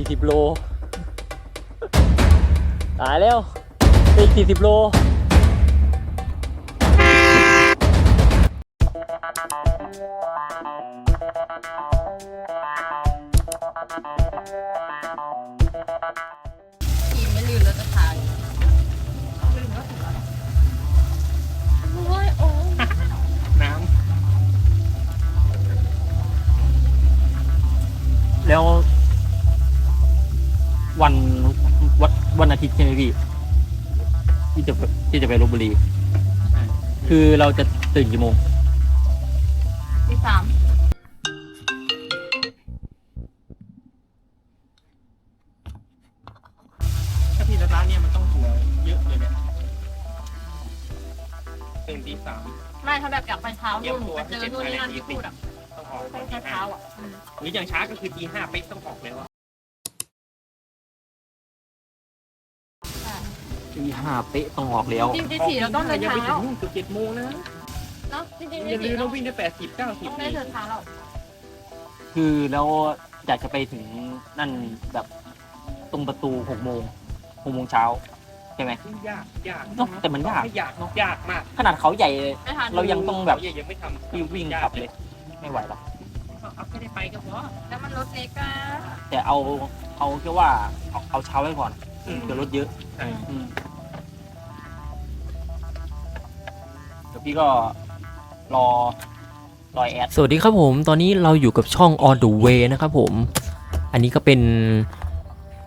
สี่สิบโล ตายแล้วอีกสี่สิบโลขี่ไม่ลืมแล้วจะถ่ายโอ้ยโอ้ยน้ำแล้ว วันวันวันอาทิตย์ใช่ไหมพี่ที่จะที่จะไปลบบุรี คือเราจะตื่นกี่โมงที่สามถ้าพี่สตาร์ทเนี่ยมันต้องหัวเยอะเลยเนี่ยตื่นตีสามไม่ถ้าแบบอยากไปเช้านู่นหนูไปเจอนู่นนี่นั่นที่พูดอะต้องออกไปก่อนตีเช้าห้าๆอะอืม หรืออย่างช้าก็คือตีห้าเป๊กต้องออกแล้วอะ ตีห้าเป๊ะต้องออกแล้วจริงๆสี่เราต้องเดินอย่าทางไปถึแล้วงนู่นเกือบเจ็ดโมงนะเนาะจริงๆอย่าลืสี่มเราเราวิ่งได้แปดสิบเก้าสิบต้องได้เดินทางแล้วคือแล้วอยากจะไปถึงนั่นแบบตรงประตูหกโมงหกโมงเช้าใช่ไหมยากยากเนอะแต่มันยากไม่ยากเนาะยากมาก ขนาดเขาใหญ่เลยไม่ทันเรายังต้องแบบเยังไม่ทำรีบวิ่งขับเลย ไม่ไหวหรอกเอาแค่ได้ไปก็พอแล้วมันรถเล็กอะแต่เอาเอาแค่ว่าเอาเอาเช้าไว้ก่อน อืมเดี๋ยวรถเยอะใช่อืมเดี๋ยวพี่ก็รอรอแอดสวัสดีครับผมตอนนี้เราอยู่กับช่อง On the Way นะครับผม อันนี้ก็เป็น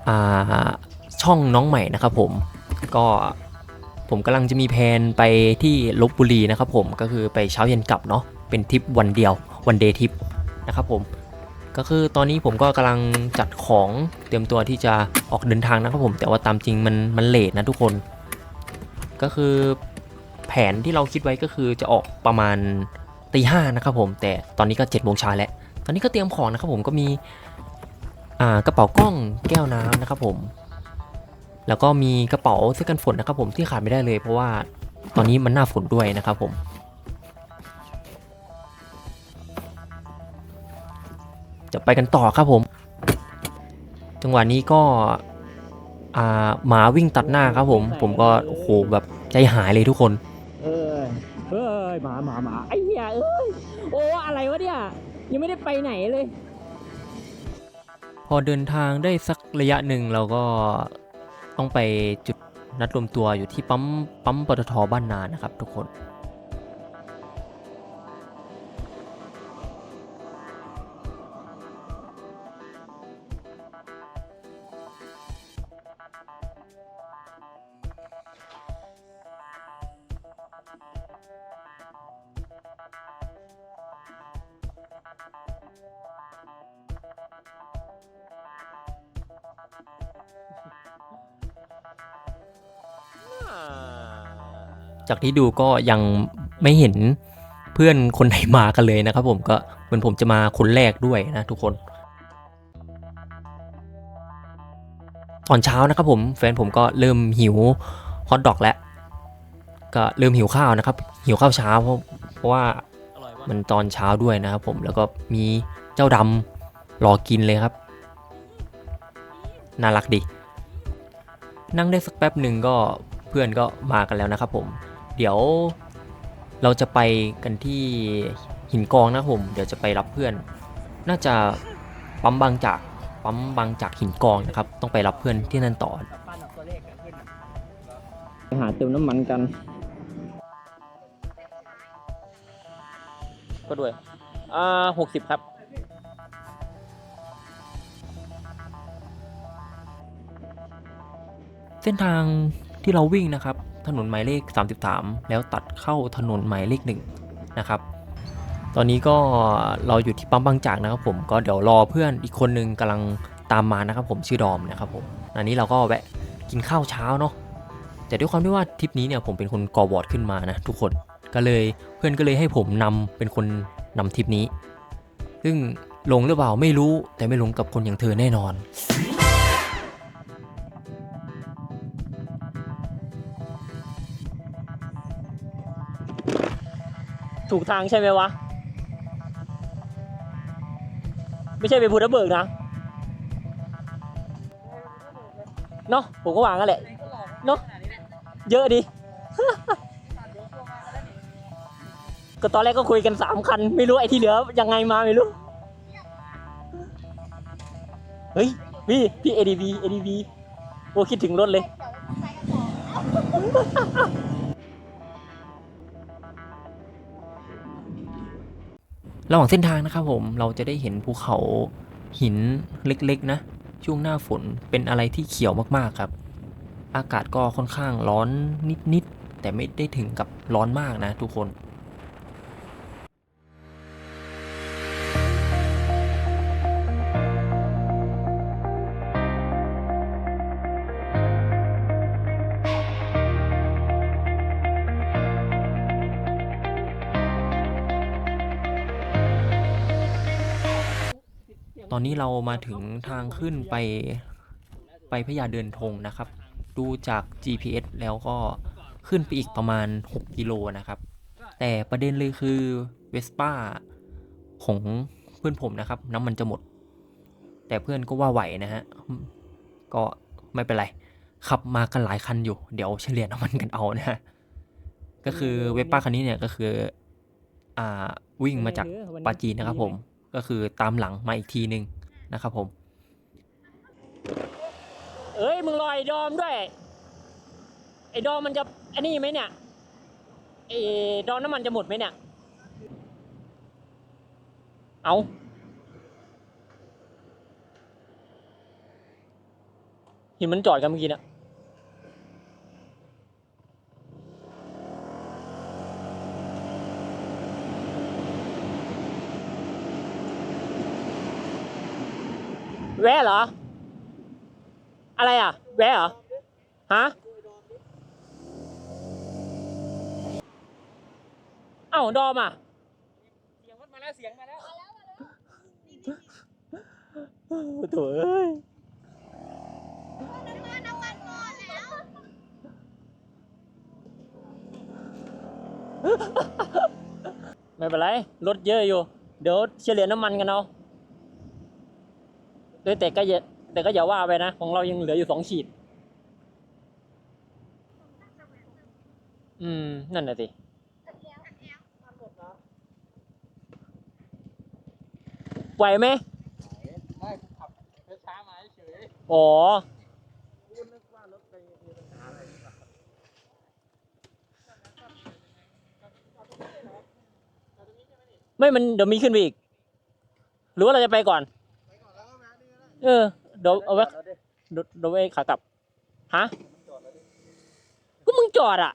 อ่าช่องน้องใหม่นะครับผม ก็ผมกำลังจะมีแผนไปที่ลบบุรีนะครับผมก็คือไปเช้าเย็นกลับเนาะเป็นทริปวันเดียววันเดย์ทริปนะครับผม ก็คือตอนนี้ผมก็กำลังจัดของเตรียมตัวที่จะออกเดินทางนะครับผม แต่ว่าตามจริงมันมันเลทนะทุกคน ก็คือแผนที่เราคิดไว้ก็คือจะออกประมาณตีห้านะครับผม แต่ตอนนี้ก็7จ็ดโมงเช้าแล้ว ตอนนี้ก็เตรียมของนะครับผมก็มีอ่ากระเป๋ากล้องแก้วน้ำนะครับผม แล้วก็มีกระเป๋าเสื้อกันฝนนะครับผมที่ขาดไม่ได้เลย เพราะว่าตอนนี้มันหน้าฝนด้วยนะครับผม จะไปกันต่อครับผม จังหวะนี้ก็อ่าหมาวิ่งตัดหน้าครับผม ผมก็โอ้โหแบบใจหายเลยทุกคน เอ้ยเอ้ยหมาหมาหมาไอ้เหี้ยเอ้ยโอ้อะไรวะเนี่ยยังไม่ได้ไปไหนเลย พอเดินทางได้สักระยะหนึ่งเราก็ต้องไปจุดนัดรวมตัวอยู่ที่ปั๊มปั๊มปตทบ้านนานะครับทุกคน จากที่ดูก็ยังไม่เห็นเพื่อนคนไหนมากันเลยนะครับผมก็เหมือนผมจะมาคนแรกด้วยนะทุกคน ตอนเช้านะครับผมแฟนผมก็เริ่มหิวฮอทดอกแล้ว ก็เริ่มหิวข้าวนะครับ หิวข้าวเช้าเพราะเพราะว่ามันตอนเช้าด้วยนะครับผมแล้วก็มีเจ้าดำรอกินเลยครับ น่ารักดี นั่งได้สักแป๊บหนึ่งก็เพื่อนก็มากันแล้วนะครับผม เดี๋ยวเราจะไปกันที่หินกองนะครับผมเดี๋ยวจะไปรับเพื่อน น่าจะปั๊มบางจากปั๊มบางจากหินกองนะครับ ต้องไปรับเพื่อนที่นั่นต่อไปหาเติมน้ำมันกัน ก็ด้วย อ่าหกสิบครับ เส้นทางที่เราวิ่งนะครับ ถนนหมายเลข 33 แล้วตัดเข้าถนนหมายเลข1นะครับ ตอนนี้ก็เราอยู่ที่ปั๊มบางจากนะครับผมก็เดี๋ยวรอเพื่อนอีกคนนึงกำลังตามมานะครับผมชื่อดอมนะครับผมอันนี้เราก็แวะกินข้าวเช้าเนาะแต่ด้วยความที่ว่าทริปนี้เนี่ยผมเป็นคนก่อบอร์ดขึ้นมานะทุกคนก็เลยเพื่อนก็เลยให้ผมนำเป็นคนนำทริปนี้ ซึ่งลงหรือเปล่าไม่รู้แต่ไม่ลงกับคนอย่างเธอแน่นอน ถูกทางใช่ไหมวะ ไม่ใช่ไปภูทับเบิกนะ เนาะผมก็วางกันแหละ เนอะเยอะดิก็ตอนแรกก็คุยกันสามคัน ไม่รู้ไอ้ที่เหลือยังไงมาไม่รู้ เฮ้ย พี่พี่ ADV ADV โอ้คิดถึงรถเลย ระหว่างเส้นทางนะครับผมเราจะได้เห็นภูเขาหินเล็กๆนะ ช่วงหน้าฝนเป็นอะไรที่เขียวมากๆครับ อากาศก็ค่อนข้างร้อนนิดๆแต่ไม่ได้ถึงกับร้อนมากนะทุกคน ตอนนี้เรามาถึงทางขึ้นไปไปพญาเดินธงนะครับ ดูจาก GPS แล้วก็ขึ้นไปอีกประมาณ 6 กิโลนะครับ แต่ประเด็นเลยคือเวสป้าของเพื่อนผมนะครับ น้ำมันจะหมด แต่เพื่อนก็ว่าไหวนะฮะ ก็ไม่เป็นไร ขับมากันหลายคันอยู่ เดี๋ยวเฉลี่ยน้ำมันกันเอานะฮะ ก็คือเวสป้าคันนี้เนี่ยก็คือ อ่าวิ่งมาจากปาจีนนะครับผม ก็คือตามหลังมาอีกทีหนึ่งนะครับผม เอ้ยมึงรอยดอมด้วย ไอ้ดอมมันจะอันนี้ไหมเนี่ยไอ้ดอมน้ำมันจะหมดไหมเนี่ย เอาเห็นมันจอดกันเมื่อกี้นะ แวะเหรอ อะไรอะ แวะเหรอ ฮะ เอ้าดอมอะ เสียงมาแล้วเสียงมาแล้ว โถ่เอ้ยน้ำมันหมดแล้วไม่เป็นไร รถเยอะอยู่ เดี๋ยวเฉลี่ยน้ำมันกันเอา เฮ้ยแต่ก็อย่าแต่ก็อย่าว่าไปนะ ของเรายังเหลืออยู่สองขีด อืม นั่นน่ะสิ ไหวไหมไม่ขับช้ามาเฉยอ๋อพูดนึกว่ารถไปมีปัญหาอะไรหรือเปล่าไม่มันเดี๋ยวมีขึ้นไปอีก หรือว่าเราจะไปก่อน เออเดี๋ยวเอาไว้เดี๋ยวเดี๋ยวไว้ขากลับฮะก็มึงจอดอะ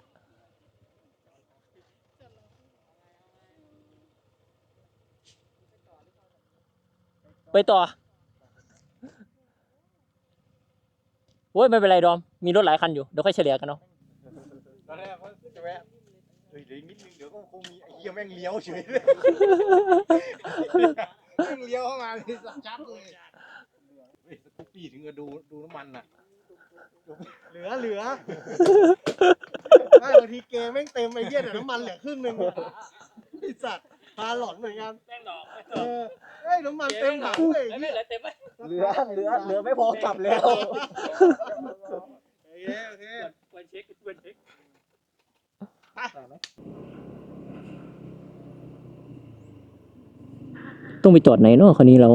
ไปต่อโอ้ยไม่เป็นไรดอม มีรถหลายคันอยู่ เดี๋ยวค่อยเฉลี่ยกันเนาะตอนแรกเขาจะแวะเฮ้ยเดี๋ยวอีกนิดนึงเดี๋ยวก็คงมีไอ้เหี้ยแม่งเลี้ยวเฉยเลย แม่งเลี้ยวเข้ามาเลยชัดเลย เฮ้ยสกูปปี้ถึงจะดูดูน้ำมันน่ะ เหลือเหลือไม่บางทีเกมแม่งเต็มไอ้เหี้ยแต่น้ำมันเหลือครึ่งหนึงไอ้สัตว์พาหลอนเหมือนกันแป้งดอกเออเฮ้ยน้ำมันเต็มถังเลยไอ้ไม่เหี้ยเหลือเต็มไหมเหลือเหลือเหลือไม่พอกลับแล้ว โอเคโอเคควรเช็คควรเช็คต้องไปจอดไหนเนาะคันนี้เรา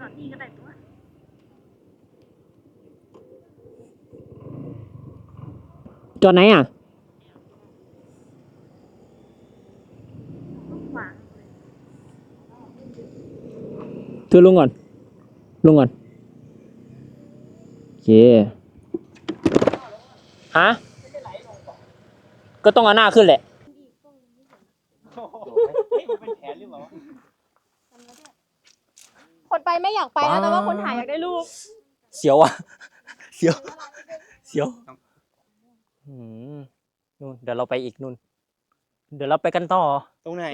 จอดนี่ก็ได้ตัว จอดไหนอะขวางเธอลงก่อน ลงก่อนโอเคฮะก็ต้องเอาหน้าขึ้นแหละเฮ้ยมันเป็นแขนหรือเปล่าคนไปไม่อยากไปนะแต่ว่าคนถ่ายอยากได้รูป เสียวอะ เสียว เสียวอืม นู่นเดี๋ยวเราไปอีกนู่น เดี๋ยวเราไปกันต่อ ตรงไหน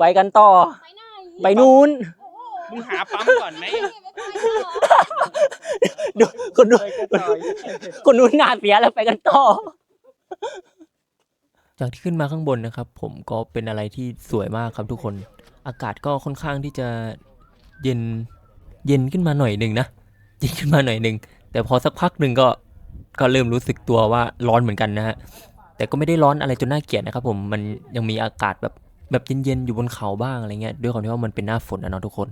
ไปกันต่อ ไปไหนไปนู่นโอ้โหมึงหาปั๊มก่อนไหมไม่ไปเหรอดูคนดูคนนู้นหน้าเสียแล้วไปกันต่อ จากที่ขึ้นมาข้างบนนะครับ ผมก็เป็นอะไรที่สวยมากครับทุกคน อากาศก็ค่อนข้างที่จะเย็นเย็นขึ้นมาหน่อยหนึ่งนะเย็นขึ้นมาหน่อยหนึ่งแต่พอสักพักหนึ่งก็ ก็เริ่มรู้สึกตัวว่าร้อนเหมือนกันนะฮะ แต่ก็ไม่ได้ร้อนอะไรจนน่าเกลียดนะครับผม มันยังมีอากาศแบบแบบเย็นๆอยู่บนเขาบ้างอะไรเงี้ย ด้วยความที่ว่ามันเป็นหน้าฝนนะเนาะทุกคน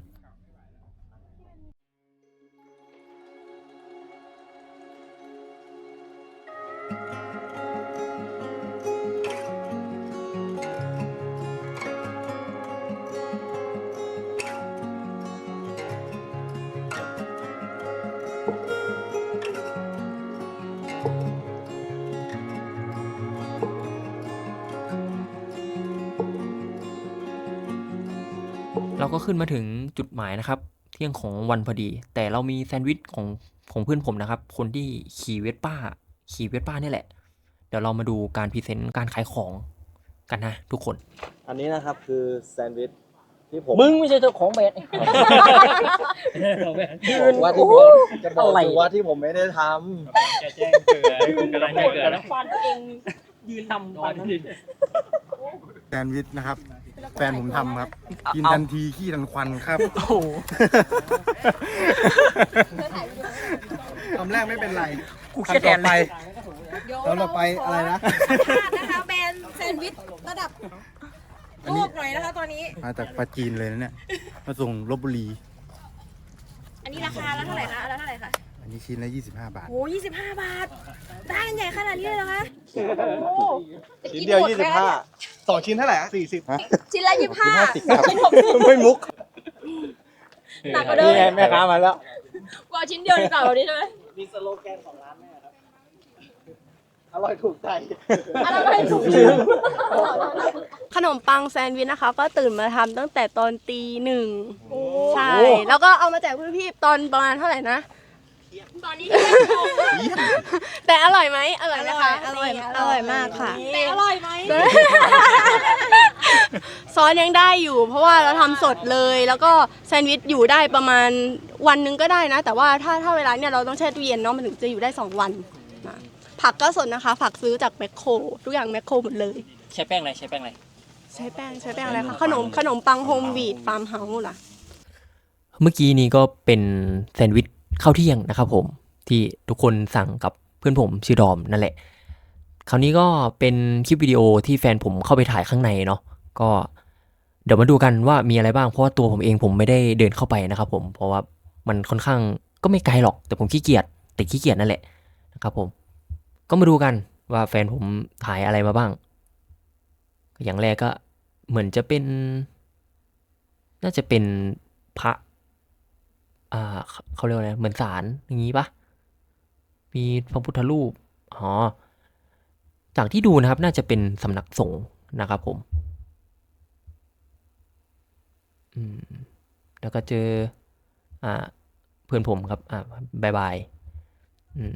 เราก็ขึ้นมาถึงจุดหมายนะครับ เที่ยงของวันพอดี แต่เรามีแซนด์วิชของของเพื่อนผมนะครับ คนที่ขี่เวสป้า ขี่เวสป้านี่แหละ เดี๋ยวเรามาดูการพรีเซนต์การขายของกันนะทุกคน อันนี้นะครับคือแซนด์วิชที่ผมมึงไม่ใช่เจ้าของแบรนด์ว่าที่ผมจะบอกอะไรอยู่ว่าที่ผมไม่ได้ทจะแจ้งเกิดกำลังจะเกิดแล้ว ฟันตัวเองยืนทำฟันแซนด์วิชนะครับ แฟนผมทำครับ กินทันทีขี้ทันควันครับโอ้โหคำแรกไม่เป็นไรกูเครียดแทนเลยแล้วเราไปอะไรนะนะคะแบรนด์แซนด์วิชระดับโลกหน่อยนะคะตอนนี้ มาจากปาจีนเลยนะเนี่ย มาส่งลบบุรี อันนี้ราคาแล้วเท่าไหร่คะอันละเท่าไหร่คะ อันนี้ชิ้นละ25 บาทโอ้ยี่สิบห้าบาท ได้กันใหญ่ขนาดนี้เลยเหรอคะำชิ้นเดียวยี่ สิบห้าสองชิ้นเท่าไหร่สี่สิบชิ้นละยี่สิบห้าครับชิ้นหกสิบไม่มุกหนักกว่าเดินี่มไงแม่ค้ามาแล้วกว่าชิ้นเดียวดีกว่าวันนี้ใช่ไหมมีสโลแกนของร้านแม่ครับ อร่อยถูกใจอันนั้นไม่ถูกชื่อขนมปังแซนด์วิชนะคะ ก็ตื่นมาทำตั้งแต่ตอนตีหนึ่งใช่ แล้วก็เอามาแจกพี่ๆตอนประมาณเท่าไหร่นะ ตอนนี้แต่อร่อยไหมอร่อยไหมคะอร่อยอร่อยมากค่ะ แต่อร่อยไหมซอสยังได้อยู่ เพราะว่าเราทำสดเลย แล้วก็แซนด์วิชอยู่ได้ประมาณวันหนึงก็ได้นะ แต่ว่าถ้าถ้าเวลาเนี่ยเราต้องแช่ตู้เย็นเนาะมันถึงจะอยู่ได้2วันนะผักก็สดนะคะ ผักซื้อจากแมคโครทุกอย่างแมคโครหมดเลย ใช้แป้งอะไรใช้แป้งอะไร ใช้แป้งใช้แป้งอะไรคะขนมขนมปังโฮมวีดฟาร์มเฮาส์ล่ะ เมื่อกี้นี้ก็เป็นแซนด์วิช ข้าวเที่ยงนะครับผมที่ทุกคนสั่งกับเพื่อนผมชื่อดอมนั่นแหละ คราวนี้ก็เป็นคลิปวิดีโอที่แฟนผมเข้าไปถ่ายข้างในเนาะก็เดี๋ยวมาดูกันว่ามีอะไรบ้างเพราะว่าตัวผมเองผมไม่ได้เดินเข้าไปนะครับผมเพราะว่ามันค่อนข้างก็ไม่ไกลหรอก แต่ผมขี้เกียจแต่ขี้เกียจนั่นแหละนะครับผมก็มาดูกันว่าแฟนผมถ่ายอะไรมาบ้าง อย่างแรกก็เหมือนจะเป็น น่าจะเป็นพระ อ่าเขาเรียกว่าอะไรเหมือนศาลอย่างนี้ปะมีพระพุทธรูปอ๋อจากที่ดูนะครับน่าจะเป็นสำนักสงฆ์นะครับผมอืมแล้วก็เจออ่าเพื่อนผมครับอ่าบายบายอืม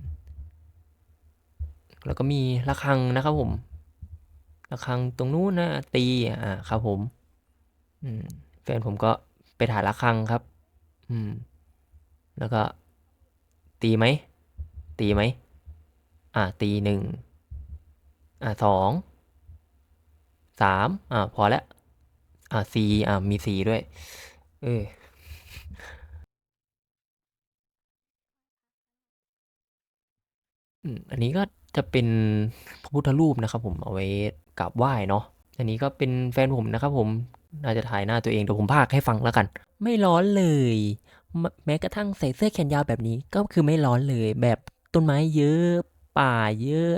แล้วก็มีระฆังนะครับผมระฆังตรงนู้นนะตีอ่าครับผมอืมแฟนผมก็ไปถ่ายระฆังครับ อืม แล้วก็ ตีไหม ตีไหม อ่าตีหนึ่งอ่าสองสามอ่าพอแล้วอ่าสี่อ่ามีสี่ด้วยเออออันนี้ก็จะเป็นพระพุทธรูปนะครับ ผมเอาไว้กราบไหว้เนาะอันนี้ก็เป็นแฟนผมนะครับ ผมน่าจะถ่ายหน้าตัวเองเดี๋ยวผมพากให้ฟังแล้วกัน ไม่ร้อนเลย แมแม้กระทั่งใส่เสื้อแขนยาวแบบนี้ก็คือไม่ร้อนเลย แบบต้นไม้เยอะ ป่าเยอะ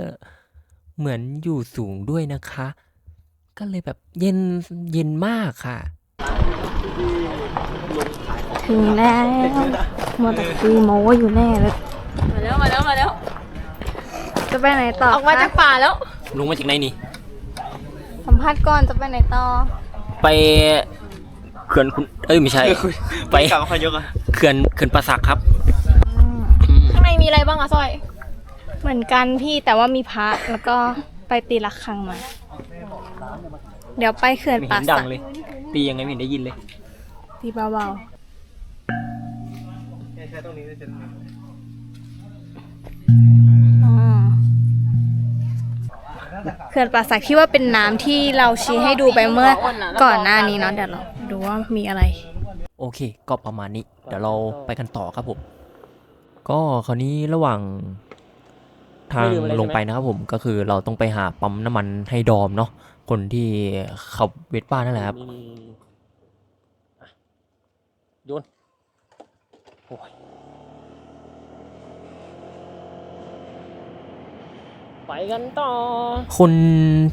เหมือนอยู่สูงด้วยนะคะ ก็เลยแบบเย็นเย็นมากค่ะ ถึงแล้วมัวแต่คุยโม้อยู่แน่เลยมาแล้วมาแล้วมาแล้วจะไปไหนต่อออกมาจากป่าแล้วลงมาจากไหนนี่ สัมภาษณ์ก่อนจะไปไหนต่อ ไป เขื่อนคุณเอ้ยไม่ใช่ ไปกลับมาอยกอะเขื่อนเขื่อนประสักครับอืมข้างในมีอะไรบ้างอะสร้อย เหมือนกันพี่แต่ว่ามีพระแล้วก็ไปตีระฆังมา เดี๋ยวไปเขื่อนไม่ป่าเห็นดัสังกเลย ตียังไงไม่เห็นได้ยินเลย ตีเบาใช้ตรงนี้ได้เซ็นๆอืมเขื่อนป่าสักที่ว่าเป็นน้ำที่เราชี้ให้ดูไปเมื่อก่อนหน้านี้เนาะเดี๋ยวเรา ดูว่ามีอะไร โอเค ก็ประมาณนี้ เดี๋ยวเราไปกันต่อครับผม ก็คราวนี้ระหว่างทางไม่ลืมอะไรใช่ไหมลงไปนะครับผมก็คือเราต้องไปหาปั๊มน้ำมันให้ดอมเนาะคนที่ขับเวสป้านั่นแหละครับนี่นี่นี่อะโยนโอ้ย ไปกันต่อ คน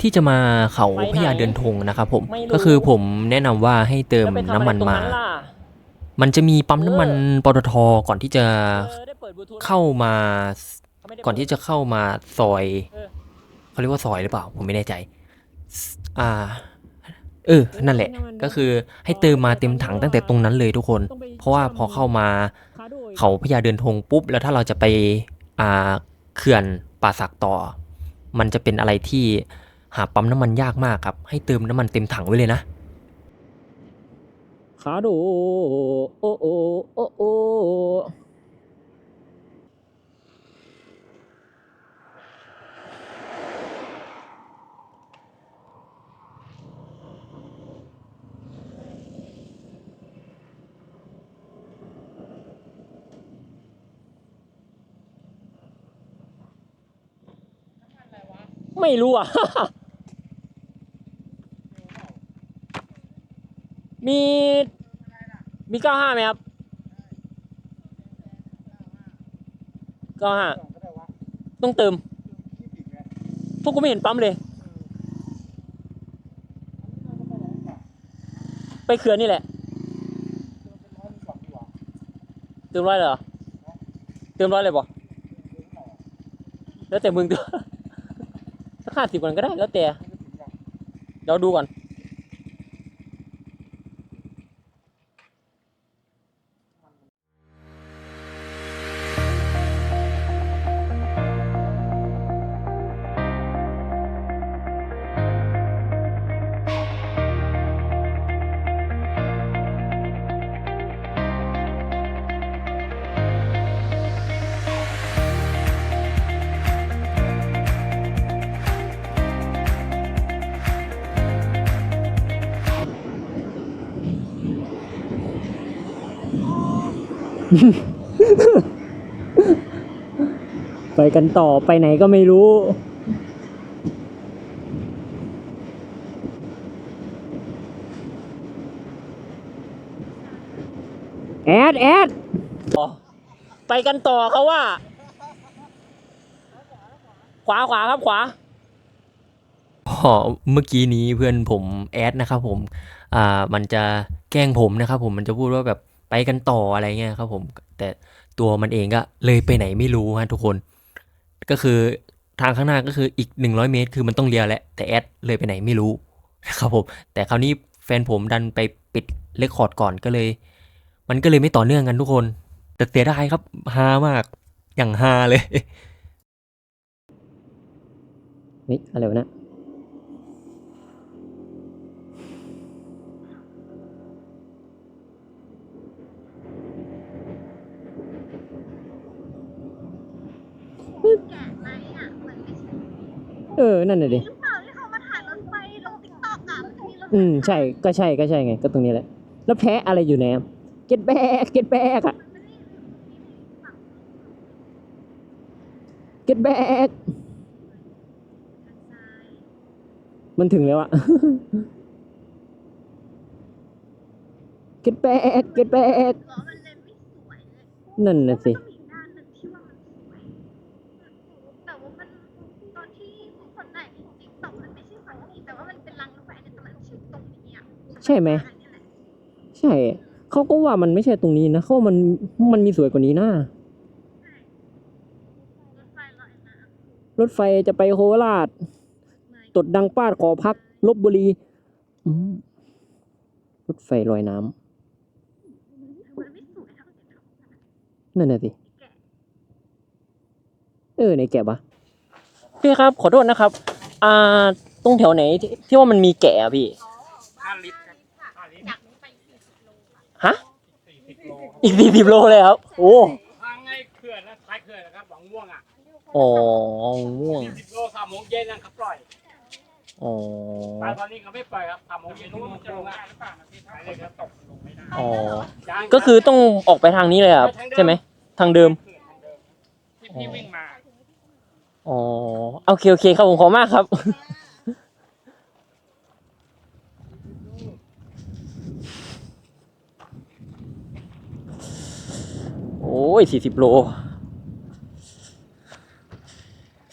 ที่จะมาเขาไปไหนพญาเดินธงนะครับผมไม่รู้ก็คือผมแนะนำว่าให้เติมแล้วไปทำน้ำมันอะไรตรงมาล่ะมันจะมีปั๊มน้ำมันปตทก่อนที่จะเออได้เปิดบลูทูธเข้ามาเขาไม่ได้ก่อนที่จะเข้ามาซอยเออเขาเรียกว่าซอยหรือเปล่า ผมไม่แน่ใจ อ่า เออ นั่นแหละ ก็คือให้เติมมาเต็มถังตั้งแต่ตรงนั้นเลยทุกคนต้องไปเพราะว่าพอเข้ามาค้โดยเขาพญาเดินธงปุ๊บ แล้วถ้าเราจะไป อ่า เขื่อนป่าสักต่อ มันจะเป็นอะไรที่หาปั๊มน้ำมันยากมากครับ ให้เติมน้ำมันเต็มถังไว้เลยนะขาโดโอโอโอโอ ไม่รู้อะ มีมีเก้าห้าไหมครับเก้าห้าต้องเติม พวกกูไม่เห็นปั๊มเลย ไปเขื่อนนี่แหละ เติมร้อยเลยเหรอ เติมร้อยเลยบ่แล้วแต่มึงเถอะสัก ห้าสิบก่อนก็ได้แล้วแต่ เราดูก่อน ไปกันต่อไปไหนก็ไม่รู้ แอดแอดไปกันต่อเขาว่า ขวาขวาครับขวาอ๋อเมื่อกี้นี้เพื่อนผมแอดนะครับผม อ่า มันจะแกล้งผมนะครับผม มันจะพูดว่าแบบ ไปกันต่ออะไรเงี้ยครับผม แต่ตัวมันเองก็เลยไปไหนไม่รู้ฮะทุกคน ก็คือทางข้างหน้าก็คืออีก 100 เมตร คือมันต้องเลี้ยวแหละแต่แอดเลยไปไหนไม่รู้นะครับผม แต่คราวนี้แฟนผมดันไปปิดเลคคอร์ดก่อนก็เลย มันก็เลยไม่ต่อเนื่องกันทุกคน แต่เสียดายครับฮามากอย่างฮาเลยนี่อะไรวะเนะ เออ นั่นน่ะดิ หรือเปล่าที่เขามาถ่ายรถไฟลงติ๊กต็อกอะมันจะมีรถไฟอืม ใช่ ก็ใช่ ก็ใช่ไง ก็ตรงนี้แหละ แล้วแพ้อะไรอยู่ไหนอะเก็ตแบกเก็ตแบกอะเก็ตแบกมันถึงแล้วอะ เก็ตแบกเก็ตแบกล้อมันเลยไม่สวยเลยนั่นน่ะสิก็มีอีกด้านหนึ่งที่ว่ามันสวย แต่ว่ามันตอนที่คนไหนจริงๆแต่มันไม่ใช่ฝั่งนี้แต่ว่ามันเป็นรังรถไฟเนี่ยแต่มันชื่อตรงนี้อะ ใช่ไหมอันนี้แหละใช่เขาก็ว่ามันไม่ใช่ตรงนี้นะเขาว่ามันมันมีสวยกว่านี้นะรถไฟลอยน้รถไฟจะไปโคราชำตดดังป้าดขอพักลบบุรีอืมรถไฟลอยน้ำมันไม่สวยเท่าที่ทำนั่นน่ะสิแกะเออในแกะปะพี่ครับ ขอโทษนะครับ อ่าตรงแถวไหนที่ที่ว่ามันมีแกะอะพี่ห้าลิตร ฮะสี่สิบโลครับอีกสี่สิบโลเลยครับ โอ้ทางไงเขื่อนนะท้ายเขื่อนนะครับหวังม่วงอะอ๋อม่วงสี่สิบโลสามโมงเย็นนะครับปล่อยอ๋อ แต่ตอนนี้เขาไม่ปล่อยครับสามโมงเย็นทุกโมงจะลงอะไปเลยครับตกลงไม่ได้อ๋อ ยังก็คือต้องออกไปทางนี้เลยครับ ใช่ไหม ทางเดิม เขื่อนทางเดิที่วิ่งมา อ๋อ โอเคโอเคครับผมขอบคุณมากครับ อ้ยสี่สิบโล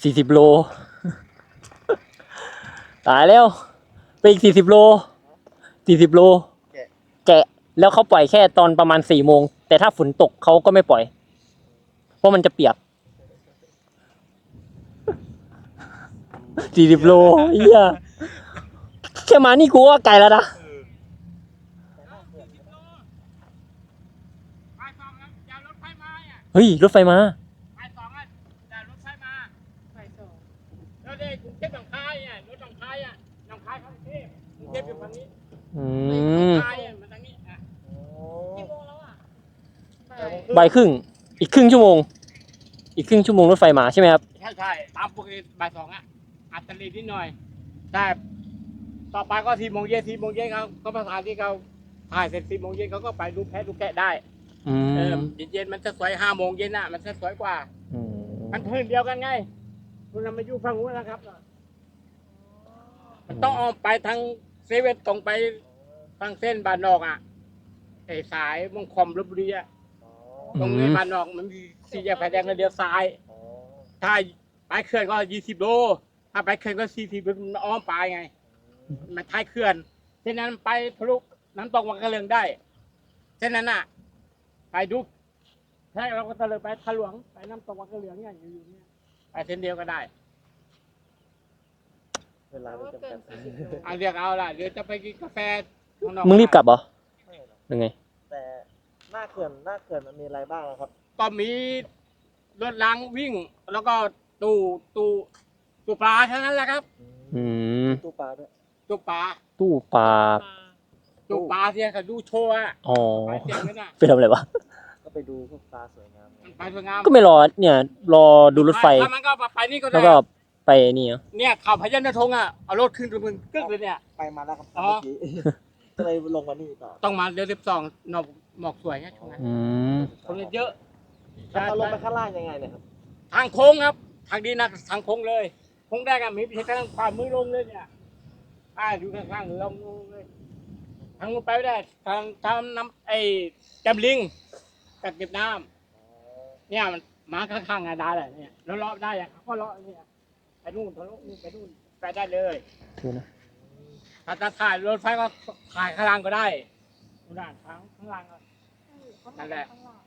สี่สิบโล ตายแล้วไปอีกสี่สิบโลสี่สิบโล แกะแล้วเขาปล่อยแค่ตอนประมาณสี่โมง แต่ถ้าฝนตกเขาก็ไม่ปล่อย เพราะมันจะเปียกสี่สิบโลเฮียแค่มานี่กูว่าไกลแล้วนะ ไปสองแล้วอย่ารถไฟมาอะ เฮ้ย รถไฟมาไปสองอะอย่ารถไฟมาไปสองแล้วเด็กกรุงเทพหนองคายอะรถหนองคายอะหนองคายกรุงเทพกรุงเทพอยู่ฝั่งนี้อืหนมองคายอะมาทางนี้อะกี่โมงแล้วอะบ่ายบ่ายครึ่ง อีกครึ่งชั่วโมง อีกครึ่งชั่วโมงรถไฟมาใช่ไหมครับ ใช่ใช่ตามปกติบ่ายสองอะอัตลีนิดหน่อยแต่ต่อไปก็สี่โมงเย็นสี่โมงเย็นเขาก็ประสานที่เขาถ่ายเสร็จสี่โมงเย็นเขาก็ไปดูแพะดูแกะได้ อืเออมเย็นๆมันจะสวยห้าโมงเย็นอะ มันจะสวยกว่า อืมมันพื้นเดียวกันไงคุณนำมาอยู่ฝั่งนู้นนะครับ มันต้องออกไปทางเซเว่นตรงไปทางเส้นบานนอกอะไอ้สายมงคอมลบบุรีอะตรงนี้บานนอกมันมีสี่แยกไฟแดงแล้วเดียวซ้าย ถ้าไปเขื่อนก็ยี่สิบโล ถ้าไปเขื่อนก็สี่สิบมันอ้อมไปไง มันท้ายเขื่อนเช่นนั้นไปทะลุน้ำตกวังกระเลืองได้เช่นนั้นอะ ไปดูใช่เราก็ตะเลยไปทะลวงไปน้ำตกวังกระเหลืองเนี่ยอยู่ๆเนี่ยไปเส้นเดียวก็ได้เวลาไม่จำกัดเอาเรียกเอาล่ะเดี๋ยวจะไปกินกาแฟข้างนอกมึงรีบกลับเหรอยังไง แต่หน้าเขื่อนหน้าเขื่อนมันมีอะไรบ้างนะครับ ก็มีรถล้างวิ่ง แล้วก็ตู้ตู้ตู้ปลาเท่านั้นแหละครับ อืมตู้ปลาด้วยตู้ปลาตู้ปลา ตู้ปลาที่เขาดูโชว์อะอ๋อไปเสียงนั่นน่ะไปทำอะไรวะ ก็ไปดูพวกปลาสวยงามมันไปสวยงามก็ไม่รอเนี่ย รอดูรถไฟ ถ้ามันก็ไปนี่ก็แล้วได้ก็ไปนี่เหรอเนี่ยข่าวพยัญชนะธงอะเอารถขึ้นตรงมึงกึกเลยเนี่ย ไปมาแล้วครับอ๋อ เมื่อกี้ก็เลยลงมานี่ต่อต้องมาเดือนสิบสองหนอกหมอกสวยไงช่วงนั้นอืมคนเยอะแล้วเราลงไปข้างล่างยังไงเนี่ยครับทางโค้งครับ ทางดีนะทางโค้งเลยโค้งแรกอะมีพิธีทางความมือลงเลยเนี่ยอ่าอยู่ข้างๆลงลงเลย ทางลงไปไม่ได้ทางทางน้ำไอ้จำลิงกักเก็บน้ำเนี่ยมันมาข้างๆงานได้แหละเนี่ยแล้วเลาะได้อะเขาก็เลาะเนี่ยไปนู่นทะลุนู่นไปนู่นไปได้เลยดูนะถ้าจะถ่ายรถไฟก็ถ่ายข้างล่างก็ได้ข้างล่างข้างข้างล่างก็ นั่นแหละ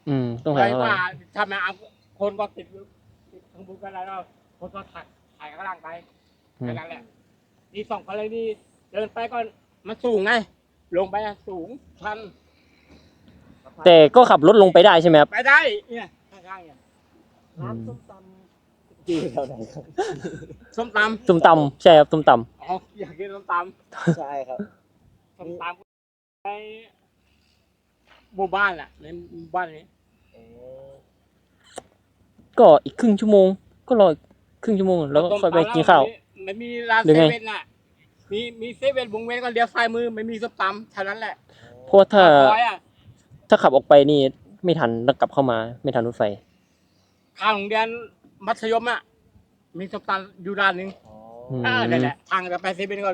อืม ต้องไปหาอะไรว่าถ้ามาเอาคนก็ติดติดข้างบนกันแล้วคนก็ถ่ายถ่ายข้างล่างไปอืมแค่นั้นแหละนี่สองคนเลยนี่เดินไปก็มันสูงไง ลงไปอะสูงชันแต่ก็ขับรถลงไปได้ใช่ไหมครับ ไปได้เนี่ยข้างๆเนี่ยร้านส้มตำอยู่แถวไหนครับส้มตส้มตำใช่ครับส้มตำอ๋ออยากกินส้มตใช่ครับำส้มตำในหมู่บ้านแหละในหมู่บ้านนี้ำก็อีกครึ่งชั่วโมง ก็รออีกครึ่งชั่วโมง แล้วก็ค่อยไปกินข้าว มันมีร้านหรือเซไง เว่นน่ะ มีมีเซเว่นวงเว้นก็เลี้ยวซ้ายมือไม่มีส้มตำเท่านั้นแหละเพราะว่าถ้าซอยอะถ้าขับออกไปนี่ไม่ทันแล้วกลับเข้ามาไม่ทันรถไฟทางโรงเรียนมัธยมอะมีส้มตำอยู่ร้านหนึ่งอ๋อม อ่านั่นแหละทางจะไปเซเว่นก็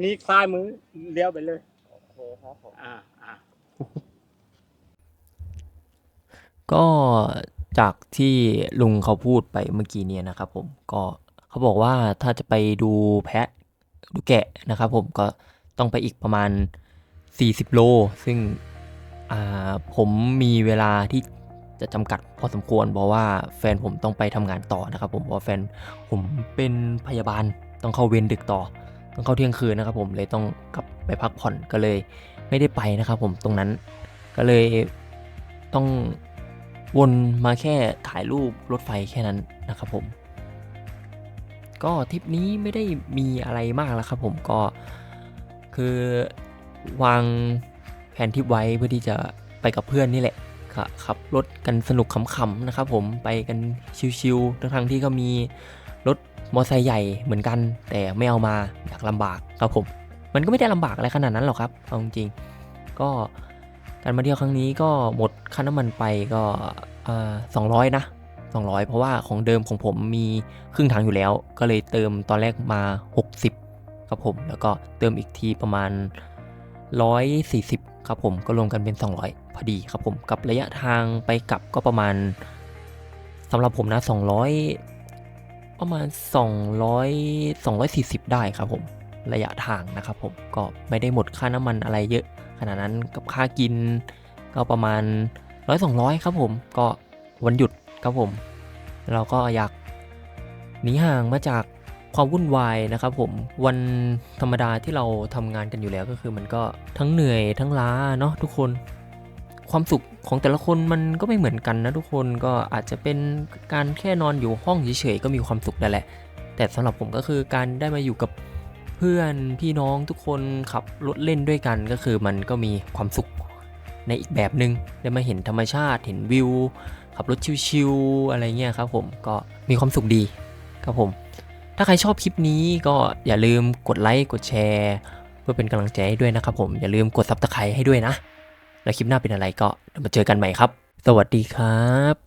มีซ้ายมือเลี้ยวไปเลย โอเคครับผม อ่าอ่า ก็จากที่ลุงเขาพูดไปเมื่อกี้เนี่ยนะครับผมก็เขาบอกว่าถ้าจะไปดูแพะ ดูแกะนะครับผมก็ต้องไปอีกประมาณ 40 โล ซึ่งอ่าผมมีเวลาที่จะจำกัดพอสมควร เพราะว่าแฟนผมต้องไปทำงานต่อนะครับผมเพราะแฟนผมเป็นพยาบาลต้องเข้าเวรดึกต่อ ต้องเข้าเที่ยงคืนนะครับผมเลยต้องกลับไปพักผ่อนก็เลยไม่ได้ไปนะครับผมตรงนั้นก็เลยต้องวนมาแค่ถ่ายรูปรถไฟแค่นั้นนะครับผม ก็ทริปนี้ไม่ได้มีอะไรมากแล้วครับผมก็คือวางแผนทริปไว้เพื่อที่จะไปกับเพื่อนนี่แหละค่ะขับรถกันสนุกขำๆนะครับผมไปกันชิวๆทั้งๆที่ก็มีรถมอเตอร์ไซค์ใหญ่เหมือนกัน แต่ไม่เอามาอยากลำบากครับผมมันก็ไม่ได้ลำบากอะไรขนาดนั้นหรอกครับเอาจริงๆก็การมาเที่ยวครั้งนี้ก็หมดค่าน้ำมันไปก็สองร้อยนะ 200 เพราะว่าของเดิมของผมมีครึ่งถังอยู่แล้ว ก็เลยเติมตอนแรกมา 60 ครับผม แล้วก็เติมอีกทีประมาณ 140 ครับผม ก็รวมกันเป็น 200 พอดีครับผม กับระยะทางไปกลับก็ประมาณสำหรับผมนะ 200 ประมาณ 200 240 ได้ครับผมระยะทางนะครับผมก็ไม่ได้หมดค่าน้ำมันอะไรเยอะขนาดนั้นกับค่ากินก็ประมาณร้อยสองร้อยครับผมก็วันหยุด ครับผม เราก็อยากหนีห่างมาจากความวุ่นวายนะครับผมวันธรรมดาที่เราทำงานกันอยู่แล้วก็คือมันก็ทั้งเหนื่อยทั้งล้าเนาะทุกคน ความสุขของแต่ละคนมันก็ไม่เหมือนกันนะทุกคนก็อาจจะเป็นการแค่นอนอยู่ห้องเฉยๆก็มีความสุขนั่นแหละ แต่สำหรับผมก็คือการได้มาอยู่กับเพื่อนพี่น้องทุกคนขับรถเล่นด้วยกันก็คือมันก็มีความสุขในอีกแบบหนึง่งได้มาเห็นธรรมชาติเห็นวิว ขับรถชิวๆอะไรเงี้ยครับผมก็มีความสุขดีครับผม ถ้าใครชอบคลิปนี้ก็อย่าลืมกดไลค์กดแชร์เพื่อเป็นกำลังใจให้ด้วยนะครับผมอย่าลืมกดซับสไครต์ให้ด้วยนะ แล้วคลิปหน้าเป็นอะไรก็เดี๋ยวมาเจอกันใหม่ครับ สวัสดีครับ